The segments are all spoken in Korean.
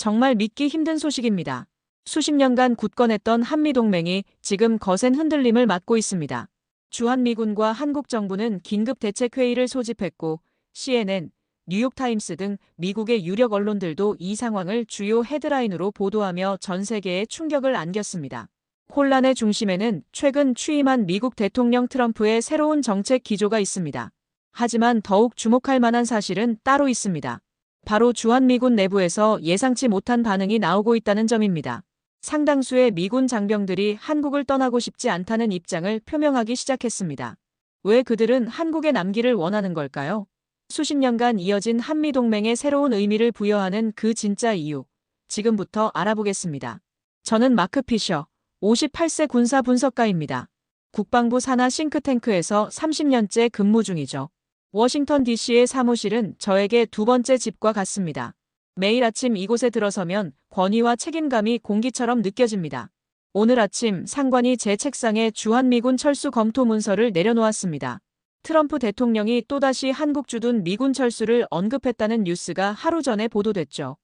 정말 믿기 힘든 소식입니다. 수십 년간 굳건했던 한미동맹이 지금 거센 흔들림을 맞고 있습니다. 주한미군과 한국 정부는 긴급 대책회의를 소집했고 CNN, 뉴욕타임스 등 미국의 유력 언론들도 이 상황을 주요 헤드라인으로 보도하며 전 세계에 충격을 안겼습니다. 혼란의 중심에는 최근 취임한 미국 대통령 트럼프의 새로운 정책 기조가 있습니다. 하지만 더욱 주목할 만한 사실은 따로 있습니다. 바로 주한미군 내부에서 예상치 못한 반응이 나오고 있다는 점입니다. 상당수의 미군 장병들이 한국을 떠나고 싶지 않다는 입장을 표명하기 시작했습니다. 왜 그들은 한국에 남기를 원하는 걸까요? 수십 년간 이어진 한미동맹의 새로운 의미를 부여하는 그 진짜 이유. 지금부터 알아보겠습니다. 저는 마크 피셔, 58세 군사 분석가입니다. 국방부 산하 싱크탱크에서 30년째 근무 중이죠. 워싱턴 DC의 사무실은 저에게 두 번째 집과 같습니다. 매일 아침 이곳에 들어서면 권위와 책임감이 공기처럼 느껴집니다. 오늘 아침 상관이 제 책상에 주한미군 철수 검토 문서를 내려놓았습니다. 트럼프 대통령이 또다시 한국 주둔 미군 철수를 언급했다는 뉴스가 하루 전에 보도됐죠.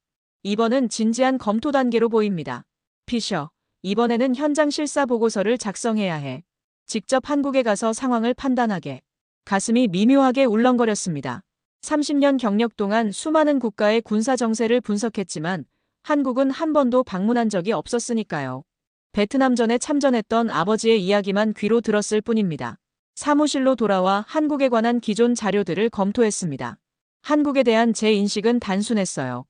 이번은 진지한 검토 단계로 보입니다. 피셔, 이번에는 현장 실사 보고서를 작성해야 해. 직접 한국에 가서 상황을 판단하게. 가슴이 미묘하게 울렁거렸습니다. 30년 경력 동안 수많은 국가의 군사 정세를 분석했지만 한국은 한 번도 방문한 적이 없었으니까요. 베트남전에 참전했던 아버지의 이야기만 귀로 들었을 뿐입니다. 사무실로 돌아와 한국에 관한 기존 자료들을 검토했습니다. 한국에 대한 제 인식은 단순했어요.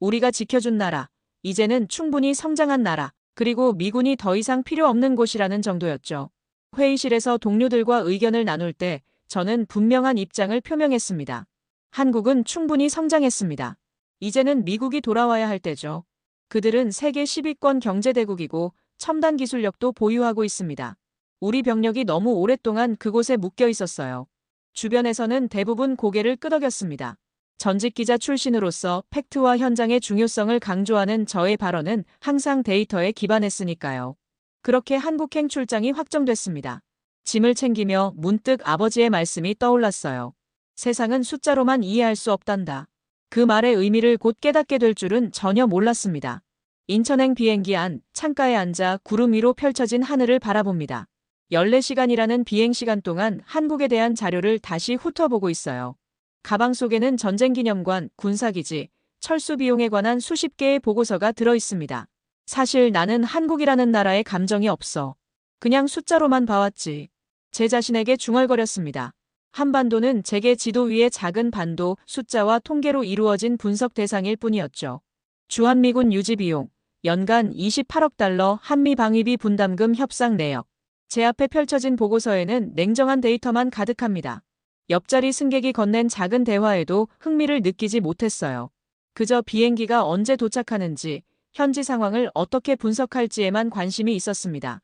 우리가 지켜준 나라, 이제는 충분히 성장한 나라, 그리고 미군이 더 이상 필요 없는 곳이라는 정도였죠. 회의실에서 동료들과 의견을 나눌 때 저는 분명한 입장을 표명했습니다. 한국은 충분히 성장했습니다. 이제는 미국이 돌아와야 할 때죠. 그들은 세계 10위권 경제대국이고 첨단 기술력도 보유하고 있습니다. 우리 병력이 너무 오랫동안 그곳에 묶여 있었어요. 주변에서는 대부분 고개를 끄덕였습니다. 전직 기자 출신으로서 팩트와 현장의 중요성을 강조하는 저의 발언은 항상 데이터에 기반했으니까요. 그렇게 한국행 출장이 확정됐습니다. 짐을 챙기며 문득 아버지의 말씀이 떠올랐어요. 세상은 숫자로만 이해할 수 없단다. 그 말의 의미를 곧 깨닫게 될 줄은 전혀 몰랐습니다. 인천행 비행기 안 창가에 앉아 구름 위로 펼쳐진 하늘을 바라봅니다. 14시간이라는 비행시간 동안 한국에 대한 자료를 다시 훑어보고 있어요. 가방 속에는 전쟁기념관, 군사기지, 철수 비용에 관한 수십 개의 보고서가 들어 있습니다. 사실 나는 한국이라는 나라에 감정이 없어. 그냥 숫자로만 봐왔지. 제 자신에게 중얼거렸습니다. 한반도는 제게 지도 위의 작은 반도 숫자와 통계로 이루어진 분석 대상일 뿐이었죠. 주한미군 유지 비용, 연간 28억 달러 한미 방위비 분담금 협상 내역. 제 앞에 펼쳐진 보고서에는 냉정한 데이터만 가득합니다. 옆자리 승객이 건넨 작은 대화에도 흥미를 느끼지 못했어요. 그저 비행기가 언제 도착하는지, 현지 상황을 어떻게 분석할지에만 관심이 있었습니다.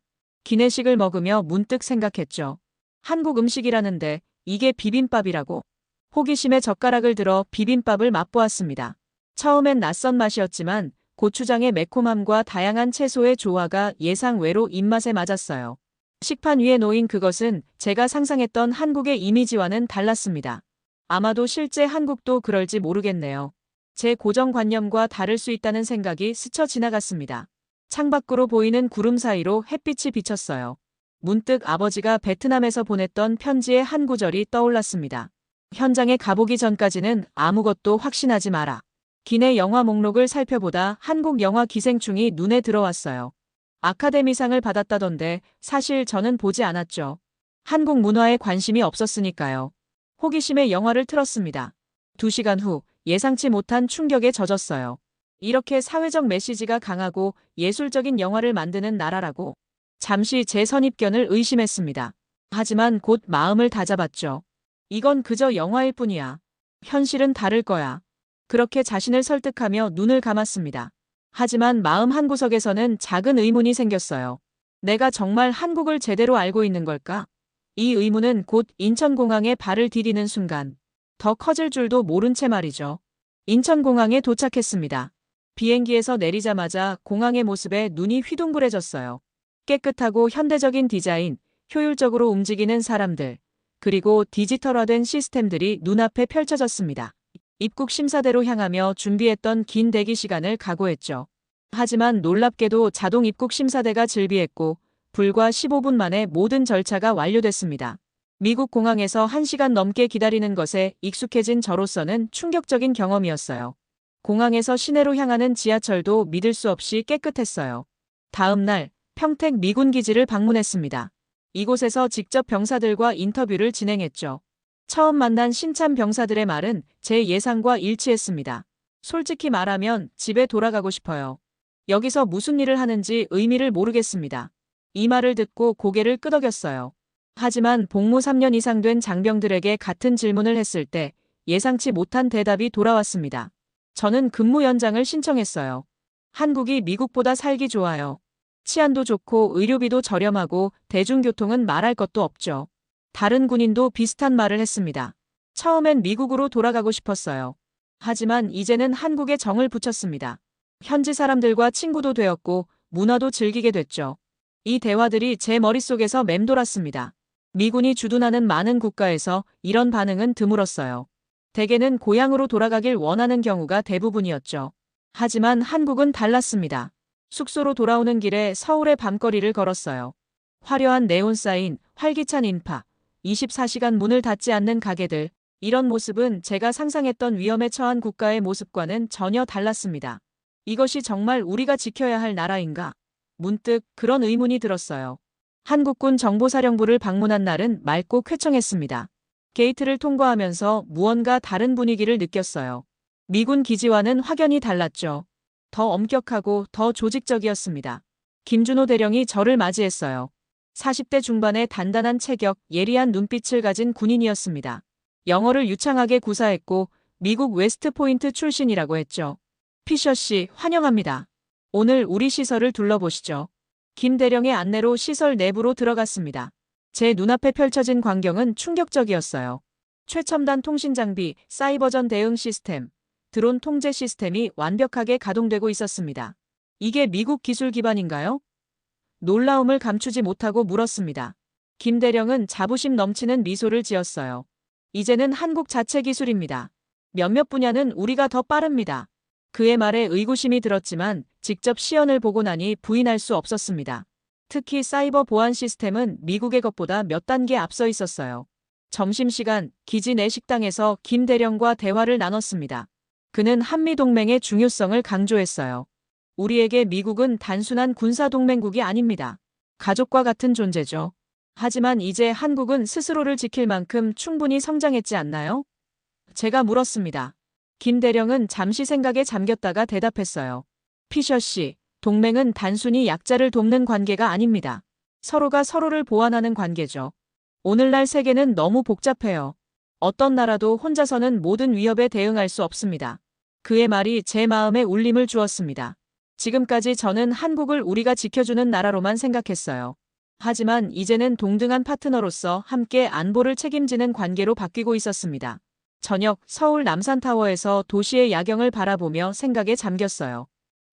기내식을 먹으며 문득 생각했죠. 한국 음식이라는데 이게 비빔밥이라고. 호기심에 젓가락을 들어 비빔밥을 맛보았습니다. 처음엔 낯선 맛이었지만 고추장의 매콤함과 다양한 채소의 조화가 예상 외로 입맛에 맞았어요. 식판 위에 놓인 그것은 제가 상상했던 한국의 이미지와는 달랐습니다. 아마도 실제 한국도 그럴지 모르겠네요. 제 고정관념과 다를 수 있다는 생각이 스쳐 지나갔습니다. 창밖으로 보이는 구름 사이로 햇빛이 비쳤어요. 문득 아버지가 베트남에서 보냈던 편지의 한 구절이 떠올랐습니다. 현장에 가보기 전까지는 아무것도 확신하지 마라. 기내 영화 목록을 살펴보다 한국 영화 기생충이 눈에 들어왔어요. 아카데미상을 받았다던데 사실 저는 보지 않았죠. 한국 문화에 관심이 없었으니까요. 호기심에 영화를 틀었습니다. 두 시간 후 예상치 못한 충격에 젖었어요. 이렇게 사회적 메시지가 강하고 예술적인 영화를 만드는 나라라고. 잠시 제 선입견을 의심했습니다. 하지만 곧 마음을 다잡았죠. 이건 그저 영화일 뿐이야. 현실은 다를 거야. 그렇게 자신을 설득하며 눈을 감았습니다. 하지만 마음 한구석에서는 작은 의문이 생겼어요. 내가 정말 한국을 제대로 알고 있는 걸까? 이 의문은 곧 인천공항에 발을 디디는 순간 더 커질 줄도 모른 채 말이죠. 인천공항에 도착했습니다. 비행기에서 내리자마자 공항의 모습에 눈이 휘둥그레졌어요. 깨끗하고 현대적인 디자인, 효율적으로 움직이는 사람들, 그리고 디지털화된 시스템들이 눈앞에 펼쳐졌습니다. 입국 심사대로 향하며 준비했던 긴 대기 시간을 각오했죠. 하지만 놀랍게도 자동 입국 심사대가 즐비했고 불과 15분 만에 모든 절차가 완료됐습니다. 미국 공항에서 1시간 넘게 기다리는 것에 익숙해진 저로서는 충격적인 경험이었어요. 공항에서 시내로 향하는 지하철도 믿을 수 없이 깨끗했어요. 다음 날 평택 미군 기지를 방문했습니다. 이곳에서 직접 병사들과 인터뷰를 진행했죠. 처음 만난 신참 병사들의 말은 제 예상과 일치했습니다. 솔직히 말하면 집에 돌아가고 싶어요. 여기서 무슨 일을 하는지 의미를 모르겠습니다. 이 말을 듣고 고개를 끄덕였어요. 하지만 복무 3년 이상 된 장병들에게 같은 질문을 했을 때 예상치 못한 대답이 돌아왔습니다. 저는 근무 연장을 신청했어요. 한국이 미국보다 살기 좋아요. 치안도 좋고 의료비도 저렴하고 대중교통은 말할 것도 없죠. 다른 군인도 비슷한 말을 했습니다. 처음엔 미국으로 돌아가고 싶었어요. 하지만 이제는 한국에 정을 붙였습니다. 현지 사람들과 친구도 되었고 문화도 즐기게 됐죠. 이 대화들이 제 머릿속에서 맴돌았습니다. 미군이 주둔하는 많은 국가에서 이런 반응은 드물었어요. 대개는 고향으로 돌아가길 원하는 경우가 대부분이었죠. 하지만 한국은 달랐습니다. 숙소로 돌아오는 길에 서울의 밤거리를 걸었어요. 화려한 네온 사인, 활기찬 인파, 24시간 문을 닫지 않는 가게들, 이런 모습은 제가 상상했던 위험에 처한 국가의 모습과는 전혀 달랐습니다. 이것이 정말 우리가 지켜야 할 나라인가? 문득 그런 의문이 들었어요. 한국군 정보사령부를 방문한 날은 맑고 쾌청했습니다. 게이트를 통과하면서 무언가 다른 분위기를 느꼈어요. 미군 기지와는 확연히 달랐죠. 더 엄격하고 더 조직적이었습니다. 김준호 대령이 저를 맞이했어요. 40대 중반의 단단한 체격, 예리한 눈빛을 가진 군인이었습니다. 영어를 유창하게 구사했고 미국 웨스트포인트 출신이라고 했죠. 피셔 씨, 환영합니다. 오늘 우리 시설을 둘러보시죠. 김 대령의 안내로 시설 내부로 들어갔습니다. 제 눈앞에 펼쳐진 광경은 충격적이었어요. 최첨단 통신 장비, 사이버전 대응 시스템, 드론 통제 시스템이 완벽하게 가동되고 있었습니다. 이게 미국 기술 기반인가요? 놀라움을 감추지 못하고 물었습니다. 김 대령은 자부심 넘치는 미소를 지었어요. 이제는 한국 자체 기술입니다. 몇몇 분야는 우리가 더 빠릅니다. 그의 말에 의구심이 들었지만 직접 시연을 보고 나니 부인할 수 없었습니다. 특히 사이버 보안 시스템은 미국의 것보다 몇 단계 앞서 있었어요. 점심시간 기지 내 식당에서 김 대령과 대화를 나눴습니다. 그는 한미동맹의 중요성을 강조했어요. 우리에게 미국은 단순한 군사동맹국이 아닙니다. 가족과 같은 존재죠. 하지만 이제 한국은 스스로를 지킬 만큼 충분히 성장했지 않나요? 제가 물었습니다. 김 대령은 잠시 생각에 잠겼다가 대답했어요. 피셔 씨, 동맹은 단순히 약자를 돕는 관계가 아닙니다. 서로가 서로를 보완하는 관계죠. 오늘날 세계는 너무 복잡해요. 어떤 나라도 혼자서는 모든 위협에 대응할 수 없습니다. 그의 말이 제 마음에 울림을 주었습니다. 지금까지 저는 한국을 우리가 지켜주는 나라로만 생각했어요. 하지만 이제는 동등한 파트너로서 함께 안보를 책임지는 관계로 바뀌고 있었습니다. 저녁 서울 남산타워에서 도시의 야경을 바라보며 생각에 잠겼어요.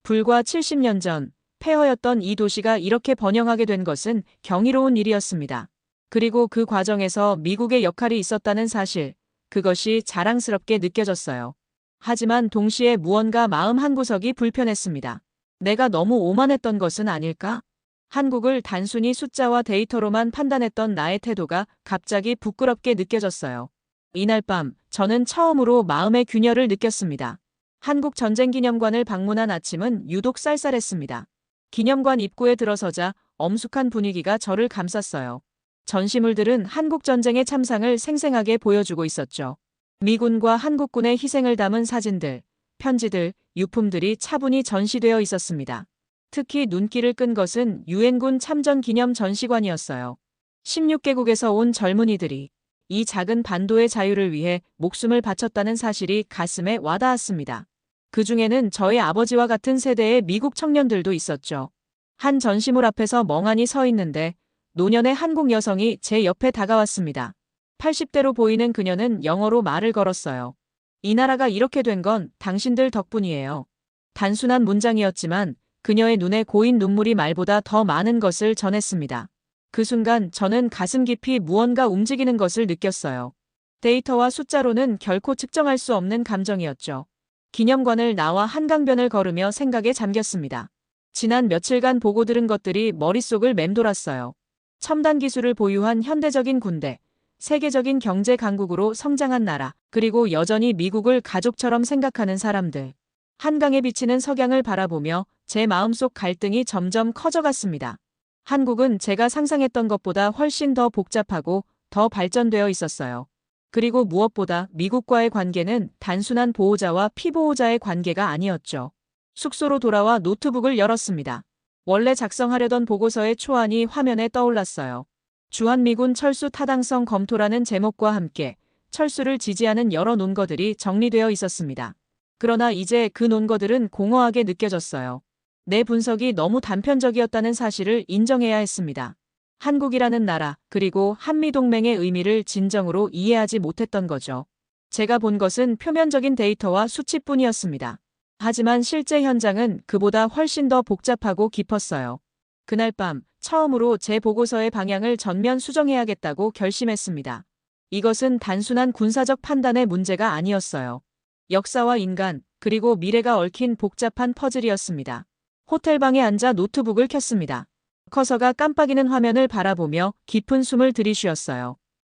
불과 70년 전 폐허였던 이 도시가 이렇게 번영하게 된 것은 경이로운 일이었습니다. 그리고 그 과정에서 미국의 역할이 있었다는 사실, 그것이 자랑스럽게 느껴졌어요. 하지만 동시에 무언가 마음 한구석이 불편했습니다. 내가 너무 오만했던 것은 아닐까? 한국을 단순히 숫자와 데이터로만 판단했던 나의 태도가 갑자기 부끄럽게 느껴졌어요. 이날 밤 저는 처음으로 마음의 균열을 느꼈습니다. 한국 전쟁기념관을 방문한 아침은 유독 쌀쌀했습니다. 기념관 입구에 들어서자 엄숙한 분위기가 저를 감쌌어요. 전시물들은 한국 전쟁의 참상을 생생하게 보여주고 있었죠. 미군과 한국군의 희생을 담은 사진들, 편지들, 유품들이 차분히 전시되어 있었습니다. 특히 눈길을 끈 것은 유엔군 참전 기념 전시관이었어요. 16개국에서 온 젊은이들이 이 작은 반도의 자유를 위해 목숨을 바쳤다는 사실이 가슴에 와닿았습니다. 그 중에는 저의 아버지와 같은 세대의 미국 청년들도 있었죠. 한 전시물 앞에서 멍하니 서 있는데 노년의 한국 여성이 제 옆에 다가왔습니다. 80대로 보이는 그녀는 영어로 말을 걸었어요. 이 나라가 이렇게 된 건 당신들 덕분이에요. 단순한 문장이었지만 그녀의 눈에 고인 눈물이 말보다 더 많은 것을 전했습니다. 그 순간 저는 가슴 깊이 무언가 움직이는 것을 느꼈어요. 데이터와 숫자로는 결코 측정할 수 없는 감정이었죠. 기념관을 나와 한강변을 걸으며 생각에 잠겼습니다. 지난 며칠간 보고 들은 것들이 머릿속을 맴돌았어요. 첨단 기술을 보유한 현대적인 군대, 세계적인 경제 강국으로 성장한 나라, 그리고 여전히 미국을 가족처럼 생각하는 사람들. 한강에 비치는 석양을 바라보며 제 마음속 갈등이 점점 커져갔습니다. 한국은 제가 상상했던 것보다 훨씬 더 복잡하고 더 발전되어 있었어요. 그리고 무엇보다 미국과의 관계는 단순한 보호자와 피보호자의 관계가 아니었죠. 숙소로 돌아와 노트북을 열었습니다. 원래 작성하려던 보고서의 초안이 화면에 떠올랐어요. 주한미군 철수 타당성 검토라는 제목과 함께 철수를 지지하는 여러 논거들이 정리되어 있었습니다. 그러나 이제 그 논거들은 공허하게 느껴졌어요. 내 분석이 너무 단편적이었다는 사실을 인정해야 했습니다. 한국이라는 나라, 그리고 한미동맹의 의미를 진정으로 이해하지 못했던 거죠. 제가 본 것은 표면적인 데이터와 수치뿐이었습니다. 하지만 실제 현장은 그보다 훨씬 더 복잡하고 깊었어요. 그날 밤 처음으로 제 보고서의 방향을 전면 수정해야겠다고 결심했습니다. 이것은 단순한 군사적 판단의 문제가 아니었어요. 역사와 인간, 그리고 미래가 얽힌 복잡한 퍼즐이었습니다. 호텔방에 앉아 노트북을 켰습니다. 커서가 깜빡이는 화면을 바라보며 깊은 숨을 들이쉬었어요.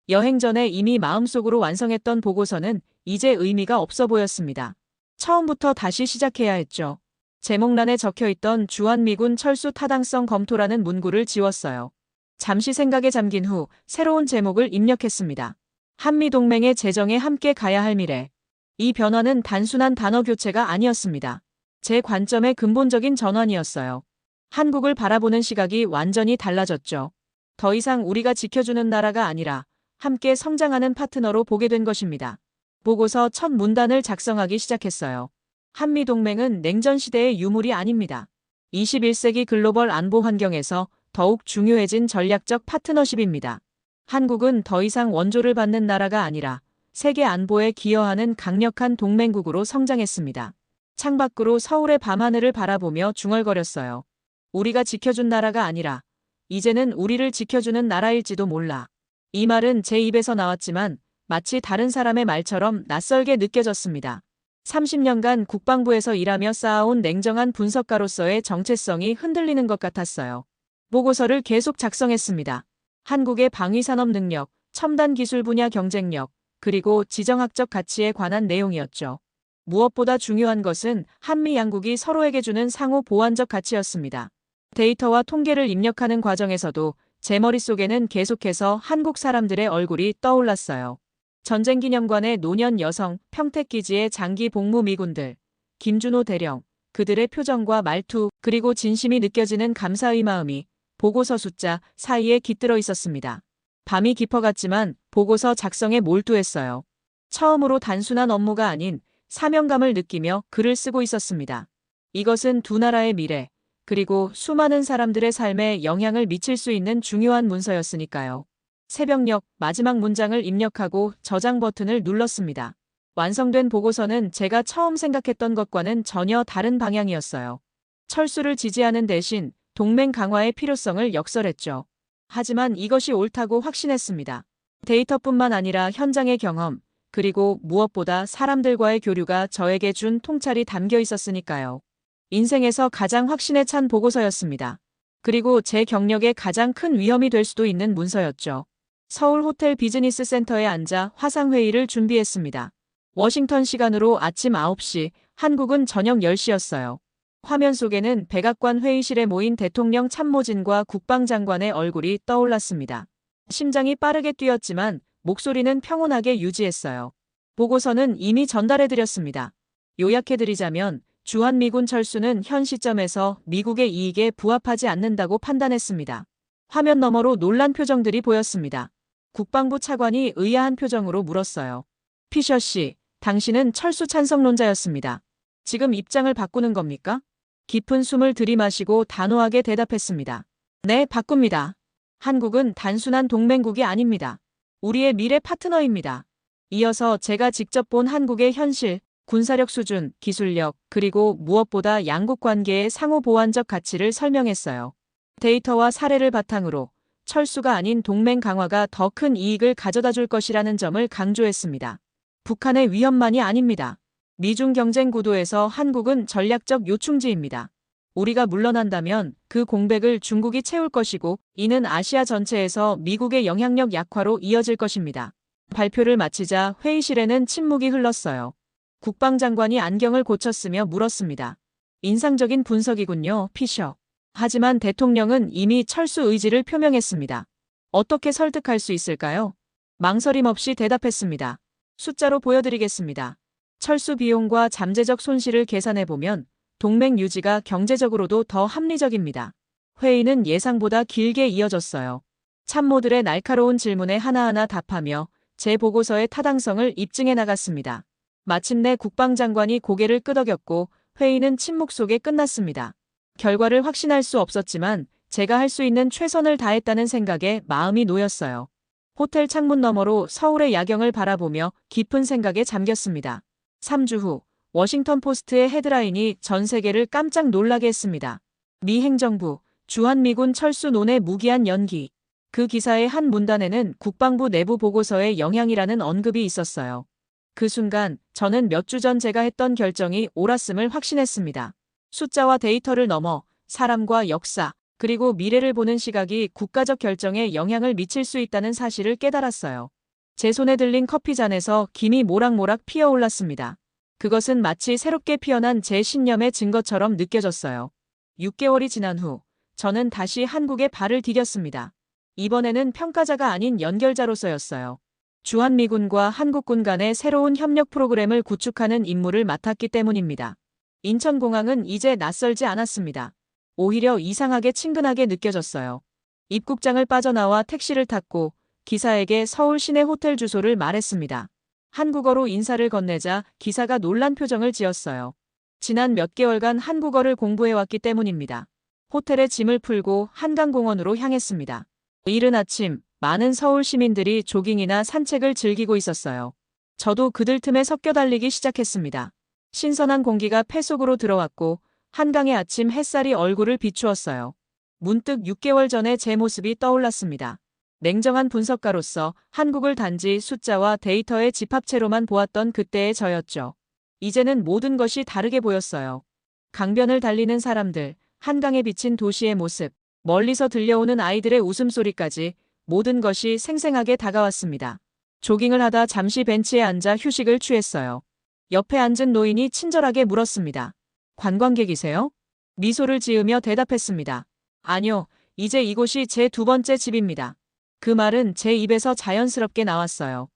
여행 전에 이미 마음속으로 완성했던 보고서는 이제 의미가 없어 보였습니다. 처음부터 다시 시작해야 했죠. 제목란에 적혀 있던 주한미군 철수 타당성 검토라는 문구를 지웠어요. 잠시 생각에 잠긴 후 새로운 제목을 입력했습니다. 한미동맹의 재정에 함께 가야 할 미래. 이 변화는 단순한 단어 교체가 아니었습니다. 제 관점의 근본적인 전환이었어요. 한국을 바라보는 시각이 완전히 달라졌죠. 더 이상 우리가 지켜주는 나라가 아니라 함께 성장하는 파트너로 보게 된 것입니다. 보고서 첫 문단을 작성하기 시작했어요. 한미동맹은 냉전 시대의 유물이 아닙니다. 21세기 글로벌 안보 환경에서 더욱 중요해진 전략적 파트너십입니다. 한국은 더 이상 원조를 받는 나라가 아니라 세계 안보에 기여하는 강력한 동맹국으로 성장했습니다. 창밖으로 서울의 밤하늘을 바라보며 중얼거렸어요. 우리가 지켜준 나라가 아니라 이제는 우리를 지켜주는 나라일지도 몰라. 이 말은 제 입에서 나왔지만 마치 다른 사람의 말처럼 낯설게 느껴졌습니다. 30년간 국방부에서 일하며 쌓아온 냉정한 분석가로서의 정체성이 흔들리는 것 같았어요. 보고서를 계속 작성했습니다. 한국의 방위산업 능력, 첨단 기술 분야 경쟁력, 그리고 지정학적 가치에 관한 내용이었죠. 무엇보다 중요한 것은 한미 양국이 서로에게 주는 상호 보완적 가치였습니다. 데이터와 통계를 입력하는 과정에서도 제 머릿속에는 계속해서 한국 사람들의 얼굴이 떠올랐어요. 전쟁기념관의 노년 여성, 평택기지의 장기 복무 미군들, 김준호 대령, 그들의 표정과 말투, 그리고 진심이 느껴지는 감사의 마음이 보고서 숫자 사이에 깃들어 있었습니다. 밤이 깊어갔지만 보고서 작성에 몰두했어요. 처음으로 단순한 업무가 아닌 사명감을 느끼며 글을 쓰고 있었습니다. 이것은 두 나라의 미래, 그리고 수많은 사람들의 삶에 영향을 미칠 수 있는 중요한 문서였으니까요. 새벽녘 마지막 문장을 입력하고 저장 버튼을 눌렀습니다. 완성된 보고서는 제가 처음 생각했던 것과는 전혀 다른 방향이었어요. 철수를 지지하는 대신 동맹 강화의 필요성을 역설했죠. 하지만 이것이 옳다고 확신했습니다. 데이터뿐만 아니라 현장의 경험, 그리고 무엇보다 사람들과의 교류가 저에게 준 통찰이 담겨 있었으니까요. 인생에서 가장 확신에 찬 보고서였습니다. 그리고 제 경력에 가장 큰 위험이 될 수도 있는 문서였죠. 서울 호텔 비즈니스 센터에 앉아 화상회의를 준비했습니다. 워싱턴 시간으로 아침 9시, 한국은 저녁 10시였어요. 화면 속에는 백악관 회의실에 모인 대통령 참모진과 국방장관의 얼굴이 떠올랐습니다. 심장이 빠르게 뛰었지만 목소리는 평온하게 유지했어요. 보고서는 이미 전달해드렸습니다. 요약해드리자면 주한미군 철수는 현 시점에서 미국의 이익에 부합하지 않는다고 판단했습니다. 화면 너머로 놀란 표정들이 보였습니다. 국방부 차관이 의아한 표정으로 물었어요. 피셔 씨, 당신은 철수 찬성론자였습니다. 지금 입장을 바꾸는 겁니까? 깊은 숨을 들이마시고 단호하게 대답했습니다. 네, 바꿉니다. 한국은 단순한 동맹국이 아닙니다. 우리의 미래 파트너입니다. 이어서 제가 직접 본 한국의 현실, 군사력 수준, 기술력, 그리고 무엇보다 양국 관계의 상호 보완적 가치를 설명했어요. 데이터와 사례를 바탕으로 철수가 아닌 동맹 강화가 더 큰 이익을 가져다 줄 것이라는 점을 강조했습니다. 북한의 위협만이 아닙니다. 미중 경쟁 구도에서 한국은 전략적 요충지입니다. 우리가 물러난다면 그 공백을 중국이 채울 것이고 이는 아시아 전체에서 미국의 영향력 약화로 이어질 것입니다. 발표를 마치자 회의실에는 침묵이 흘렀어요. 국방장관이 안경을 고쳤으며 물었습니다. 인상적인 분석이군요, 피셔. 하지만 대통령은 이미 철수 의지를 표명했습니다. 어떻게 설득할 수 있을까요? 망설임 없이 대답했습니다. 숫자로 보여드리겠습니다. 철수 비용과 잠재적 손실을 계산해보면 동맹 유지가 경제적으로도 더 합리적입니다. 회의는 예상보다 길게 이어졌어요. 참모들의 날카로운 질문에 하나하나 답하며 제 보고서의 타당성을 입증해 나갔습니다. 마침내 국방장관이 고개를 끄덕였고 회의는 침묵 속에 끝났습니다. 결과를 확신할 수 없었지만 제가 할 수 있는 최선을 다했다는 생각에 마음이 놓였어요. 호텔 창문 너머로 서울의 야경을 바라보며 깊은 생각에 잠겼습니다. 3주 후 워싱턴 포스트의 헤드라인이 전 세계를 깜짝 놀라게 했습니다. 미 행정부 주한미군 철수 논의 무기한 연기. 그 기사의 한 문단에는 국방부 내부 보고서의 영향이라는 언급이 있었어요. 그 순간 저는 몇 주 전 제가 했던 결정이 옳았음을 확신했습니다. 숫자와 데이터를 넘어 사람과 역사, 그리고 미래를 보는 시각이 국가적 결정에 영향을 미칠 수 있다는 사실을 깨달았어요. 제 손에 들린 커피잔에서 김이 모락모락 피어올랐습니다. 그것은 마치 새롭게 피어난 제 신념의 증거처럼 느껴졌어요. 6개월이 지난 후 저는 다시 한국에 발을 디뎠습니다. 이번에는 평가자가 아닌 연결자로서였어요. 주한미군과 한국군 간의 새로운 협력 프로그램을 구축하는 임무를 맡았기 때문입니다. 인천공항은 이제 낯설지 않았습니다. 오히려 이상하게 친근하게 느껴졌어요. 입국장을 빠져나와 택시를 탔고 기사에게 서울 시내 호텔 주소를 말했습니다. 한국어로 인사를 건네자 기사가 놀란 표정을 지었어요. 지난 몇 개월간 한국어를 공부해왔기 때문입니다. 호텔에 짐을 풀고 한강공원으로 향했습니다. 이른 아침 많은 서울 시민들이 조깅이나 산책을 즐기고 있었어요. 저도 그들 틈에 섞여 달리기 시작했습니다. 신선한 공기가 폐 속으로 들어왔고 한강의 아침 햇살이 얼굴을 비추었어요. 문득 6개월 전의 제 모습이 떠올랐습니다. 냉정한 분석가로서 한국을 단지 숫자와 데이터의 집합체로만 보았던 그때의 저였죠. 이제는 모든 것이 다르게 보였어요. 강변을 달리는 사람들, 한강에 비친 도시의 모습, 멀리서 들려오는 아이들의 웃음소리까지 모든 것이 생생하게 다가왔습니다. 조깅을 하다 잠시 벤치에 앉아 휴식을 취했어요. 옆에 앉은 노인이 친절하게 물었습니다. 관광객이세요? 미소를 지으며 대답했습니다. 아니요, 이제 이곳이 제 두 번째 집입니다. 그 말은 제 입에서 자연스럽게 나왔어요.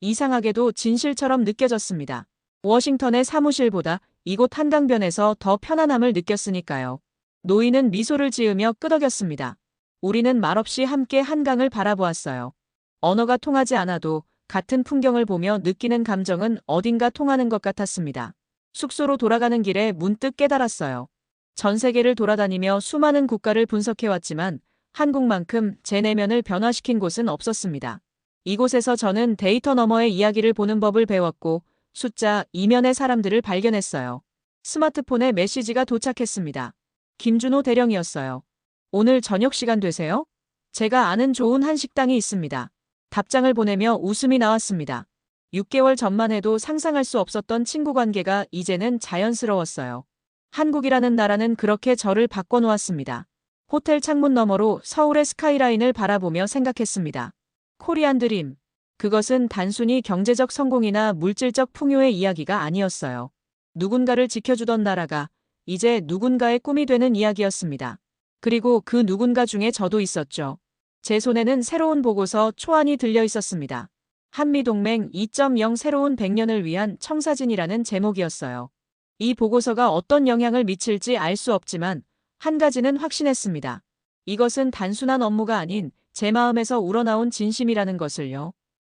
이상하게도 진실처럼 느껴졌습니다. 워싱턴의 사무실보다 이곳 한강변에서 더 편안함을 느꼈으니까요. 노인은 미소를 지으며 끄덕였습니다. 우리는 말없이 함께 한강을 바라보았어요. 언어가 통하지 않아도 같은 풍경을 보며 느끼는 감정은 어딘가 통하는 것 같았습니다. 숙소로 돌아가는 길에 문득 깨달았어요. 전 세계를 돌아다니며 수많은 국가를 분석해왔지만 한국만큼 제 내면을 변화시킨 곳은 없었습니다. 이곳에서 저는 데이터 너머의 이야기를 보는 법을 배웠고 숫자 이면의 사람들을 발견했어요. 스마트폰에 메시지가 도착했습니다. 김준호 대령이었어요. 오늘 저녁 시간 되세요? 제가 아는 좋은 한식당이 있습니다. 답장을 보내며 웃음이 나왔습니다. 6개월 전만 해도 상상할 수 없었던 친구 관계가 이제는 자연스러웠어요. 한국이라는 나라는 그렇게 저를 바꿔놓았습니다. 호텔 창문 너머로 서울의 스카이라인을 바라보며 생각했습니다. 코리안 드림. 그것은 단순히 경제적 성공이나 물질적 풍요의 이야기가 아니었어요. 누군가를 지켜주던 나라가 이제 누군가의 꿈이 되는 이야기였습니다. 그리고 그 누군가 중에 저도 있었죠. 제 손에는 새로운 보고서 초안이 들려 있었습니다. 한미동맹 2.0 새로운 100년을 위한 청사진이라는 제목이었어요. 이 보고서가 어떤 영향을 미칠지 알 수 없지만 한 가지는 확신했습니다. 이것은 단순한 업무가 아닌 제 마음에서 우러나온 진심이라는 것을요.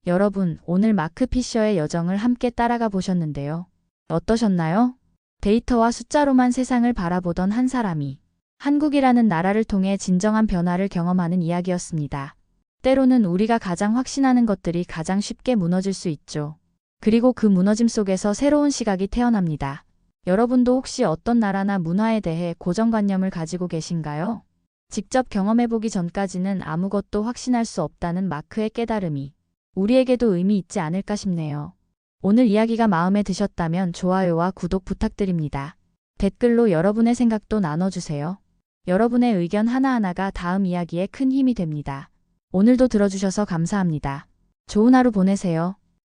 여러분, 오늘 마크 피셔의 여정을 함께 따라가 보셨는데요. 어떠셨나요? 데이터와 숫자로만 세상을 바라보던 한 사람이 한국이라는 나라를 통해 진정한 변화를 경험하는 이야기였습니다. 때로는 우리가 가장 확신하는 것들이 가장 쉽게 무너질 수 있죠. 그리고 그 무너짐 속에서 새로운 시각이 태어납니다. 여러분도 혹시 어떤 나라나 문화에 대해 고정관념을 가지고 계신가요? 직접 경험해보기 전까지는 아무것도 확신할 수 없다는 마크의 깨달음이 우리에게도 의미 있지 않을까 싶네요. 오늘 이야기가 마음에 드셨다면 좋아요와 구독 부탁드립니다. 댓글로 여러분의 생각도 나눠주세요. 여러분의 의견 하나하나가 다음 이야기에 큰 힘이 됩니다. 오늘도 들어주셔서 감사합니다. 좋은 하루 보내세요.